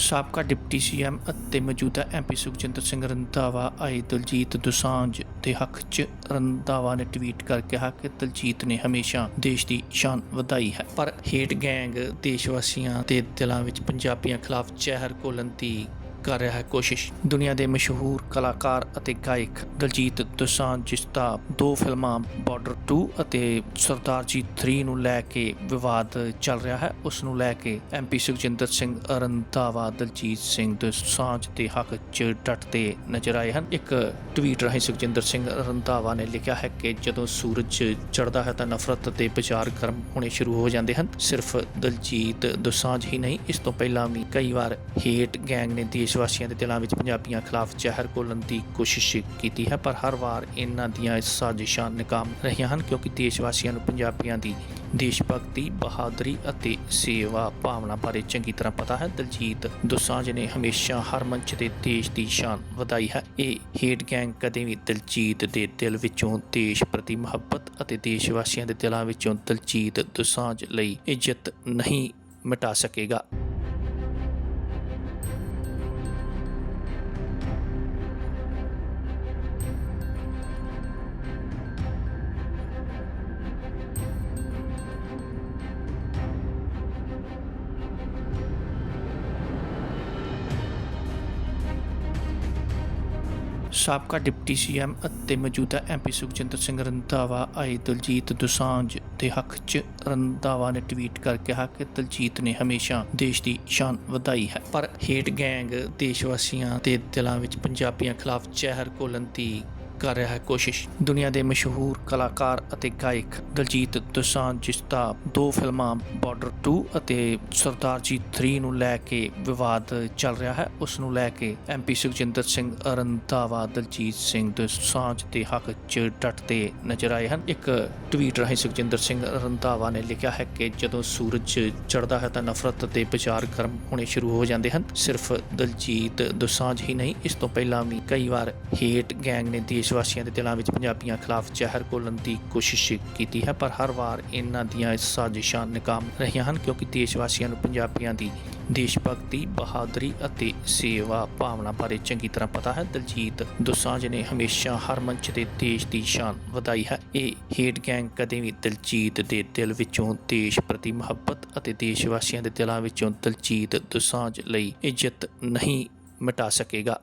ਸਾਬਕਾ deputy CM ਅਤੇ ਮੌਜੂਦਾ ਐਮਪੀ ਸੁਖਜਿੰਦਰ ਸਿੰਘ ਰੰਧਾਵਾ ਆਏ ਦਲਜੀਤ ਦੁਸਾਂਝ ਦੇ ਹੱਕ 'ਚ। ਰੰਧਾਵਾ ਨੇ ਟਵੀਟ ਕਰ ਕਿਹਾ ਕਿ ਦਲਜੀਤ ਨੇ ਹਮੇਸ਼ਾ ਦੇਸ਼ ਦੀ ਸ਼ਾਨ ਵਧਾਈ ਹੈ। ਪਰ ਹੇਟ ਗੈਂਗ ਦੇਸ਼ ਵਾਸੀਆਂ ਦੇ ਦਿਲਾਂ ਵਿੱਚ ਪੰਜਾਬੀਆਂ ਖਿਲਾਫ ਜ਼ਹਿਰ ਘੋਲਣ ਦੀ ਕਰ ਰਿਹਾ ਹੈ ਕੋਸ਼ਿਸ਼। ਦੁਨੀਆ ਦੇ ਮਸ਼ਹੂਰ ਕਲਾਕਾਰ ਅਤੇ ਗਾਇਕ ਦਲਜੀਤ ਦੋਸਾਂਝ, ਜਿਸ ਦਾ ਦੋ ਫਿਲਮਾਂ ਬਾਰਡਰ 2 ਅਤੇ ਸਰਦਾਰ ਜੀ 3 ਨੂੰ ਲੈ ਕੇ ਵਿਵਾਦ ਚੱਲ ਰਿਹਾ ਹੈ। ਉਸ ਨੂੰ ਲੈ ਕੇ ਐਮਪੀ ਸੁਖਜਿੰਦਰ ਸਿੰਘ ਰੰਧਾਵਾ ਦਲਜੀਤ ਸਿੰਘ ਦੋਸਾਂਝ ਦੇ ਹੱਕ 'ਚ ਡਟਦੇ ਨਜ਼ਰ ਆਏ ਹਨ। ਇੱਕ ਟਵੀਟ ਰਾਹੀਂ ਸੁਖਜਿੰਦਰ ਸਿੰਘ ਰੰਧਾਵਾ ਨੇ ਲਿਖਿਆ ਹੈ ਕਿ ਜਦੋਂ ਸੂਰਜ ਚੜ੍ਹਦਾ ਹੈ ਤਾਂ ਨਫ਼ਰਤ ਦੇ ਵਿਚਾਰ ਕਰਮ ਹੋਣੇ ਸ਼ੁਰੂ ਹੋ ਜਾਂਦੇ ਹਨ। ਸਿਰਫ ਦਲਜੀਤ ਦੋਸਾਂਝ ਹੀ ਨਹੀਂ, ਇਸ ਤੋਂ ਪਹਿਲਾਂ ਵੀ ਕਈ ਵਾਰ ਹੇਟ ਗੈਂਗ ਨੇ ਦੇਸ਼ ਦੇਸ਼ ਵਾਸੀਆਂ ਦੇ ਦਿਲਾਂ ਵਿੱਚ ਪੰਜਾਬੀਆਂ ਖਿਲਾਫ ਜ਼ਹਿਰ ਘੋਲਣ ਦੀ ਕੋਸ਼ਿਸ਼ ਕੀਤੀ ਹੈ, ਪਰ ਹਰ ਵਾਰ ਇਹਨਾਂ ਦੀਆਂ ਇਹ ਸਾਜ਼ਿਸ਼ਾਂ ਨਾਕਾਮ ਰਹੀਆਂ ਹਨ, ਕਿਉਂਕਿ ਦੇਸ਼ ਵਾਸੀਆਂ ਨੂੰ ਪੰਜਾਬੀਆਂ ਦੀ ਦੇਸ਼ ਭਗਤੀ ਬਹਾਦਰੀ ਅਤੇ ਸੇਵਾ ਭਾਵਨਾ ਬਾਰੇ ਚੰਗੀ ਤਰ੍ਹਾਂ ਪਤਾ ਹੈ। ਦਲਜੀਤ ਦੁਸਾਂਝ ਨੇ ਹਮੇਸ਼ਾ ਹਰ ਮੰਚ ਤੇ ਦੇਸ਼ ਦੀ ਸ਼ਾਨ ਵਧਾਈ ਹੈ। ਇਹ ਹੇਟ ਗੈਂਗ ਕਦੇ ਵੀ ਦਲਜੀਤ ਦੇ ਦਿਲ ਵਿੱਚੋਂ ਦੇਸ਼ ਪ੍ਰਤੀ ਮੁਹੱਬਤ ਅਤੇ ਦੇਸ਼ ਵਾਸੀਆਂ ਦੇ ਦਿਲਾਂ ਵਿੱਚੋਂ ਦਲਜੀਤ ਦੁਸਾਂਝ ਲਈ ਇੱਜ਼ਤ ਨਹੀਂ ਮਿਟਾ ਸਕੇਗਾ। ਸਾਬਕਾ ਡਿਪਟੀ ਸੀਐਮ ਅਤੇ ਮੌਜੂਦਾ ਐਮਪੀ ਸੁਖਜਿੰਦਰ ਸਿੰਘ ਰੰਧਾਵਾ ਆਏ ਦਲਜੀਤ ਦੁਸਾਂਝ ਦੇ ਹੱਕ 'ਚ। ਰੰਧਾਵਾ ਨੇ ਟਵੀਟ ਕਰ ਕਿਹਾ ਕਿ ਦਲਜੀਤ ਨੇ ਹਮੇਸ਼ਾ ਦੇਸ਼ ਦੀ ਸ਼ਾਨ ਵਧਾਈ ਹੈ। ਪਰ ਹੇਟ ਗੈਂਗ ਦੇਸ਼ ਵਾਸੀਆਂ ਦੇ ਦਿਲਾਂ ਵਿੱਚ ਪੰਜਾਬੀਆਂ ਖਿਲਾਫ ਜ਼ਹਿਰ ਘੋਲਣ ਦੀ ਕਰ ਰਿਹਾ ਹੈ ਕੋਸ਼ਿਸ਼। ਦੁਨੀਆ ਦੇ ਮਸ਼ਹੂਰ ਕਲਾਕਾਰ ਅਤੇ ਗਾਇਕ ਦਲਜੀਤ ਦੋਸਾਂਝ, ਜਿਸ ਦਾ ਦੋ ਫਿਲਮਾਂ ਬਾਰਡਰ 2 ਅਤੇ ਸਰਦਾਰ ਜੀ 3 ਨੂੰ ਲੈ ਕੇ ਵਿਵਾਦ ਚੱਲ ਰਿਹਾ ਹੈ, ਉਸ ਨੂੰ ਲੈ ਕੇ ਐਮਪੀ ਸੁਖਜਿੰਦਰ ਸਿੰਘ ਰੰਧਾਵਾ ਦਲਜੀਤ ਸਿੰਘ ਦੋਸਾਂਝ ਦੇ ਹੱਕ 'ਚ ਡਟਦੇ ਨਜ਼ਰ ਆਏ ਹਨ। ਇੱਕ ਟਵੀਟ ਰਾਹੀਂ ਸੁਖਜਿੰਦਰ ਸਿੰਘ ਰੰਧਾਵਾ ਨੇ ਲਿਖਿਆ ਹੈ ਕਿ ਜਦੋਂ ਸੂਰਜ ਚੜ੍ਹਦਾ ਹੈ ਤਾਂ ਨਫ਼ਰਤ ਦੇ ਵਿਚਾਰ ਕਰਮ ਹੋਣੇ ਸ਼ੁਰੂ ਹੋ ਜਾਂਦੇ ਹਨ। ਸਿਰਫ ਦਲਜੀਤ ਦੋਸਾਂਝ ਹੀ ਨਹੀਂ, ਇਸ ਤੋਂ ਪਹਿਲਾਂ ਵੀ ਕਈ ਵਾਰ ਹੇਟ ਗੈਂਗ ਨੇ ਦੇਸ਼ ਵਾਸੀਆਂ ਦੇ ਦਿਲਾਂ ਵਿੱਚ ਪੰਜਾਬੀਆਂ ਖਿਲਾਫ ਜ਼ਹਿਰ ਘੋਲਣ ਦੀ ਕੋਸ਼ਿਸ਼ ਕੀਤੀ ਹੈ, ਪਰ ਹਰ ਵਾਰ ਇਹਨਾਂ ਦੀਆਂ ਸਾਜ਼ਿਸ਼ਾਂ ਨਾਕਾਮ ਰਹੀਆਂ ਹਨ, ਕਿਉਂਕਿ ਦੇਸ਼ ਵਾਸੀਆਂ ਨੂੰ ਪੰਜਾਬੀਆਂ ਦੀ ਦੇਸ਼ ਭਗਤੀ ਬਹਾਦਰੀ ਅਤੇ ਸੇਵਾ ਭਾਵਨਾ ਬਾਰੇ ਚੰਗੀ ਤਰ੍ਹਾਂ ਪਤਾ ਹੈ। ਦਲਜੀਤ ਦੋਸਾਂਝ ਨੇ ਹਮੇਸ਼ਾ ਹਰ ਮੰਚ ਤੇ ਦੇਸ਼ ਦੀ ਸ਼ਾਨ ਵਧਾਈ ਹੈ। ਇਹ ਹੇਟ ਗੈਂਗ ਕਦੇ ਵੀ ਦਲਜੀਤ ਦੇ ਦਿਲ ਵਿੱਚੋਂ ਦੇਸ਼ ਪ੍ਰਤੀ ਮੁਹੱਬਤ ਅਤੇ ਦੇਸ਼ ਵਾਸੀਆਂ ਦੇ ਦਿਲਾਂ ਵਿੱਚੋਂ ਦਲਜੀਤ ਦੋਸਾਂਝ ਲਈ ਇੱਜ਼ਤ ਨਹੀਂ ਮਿਟਾ ਸਕੇਗਾ।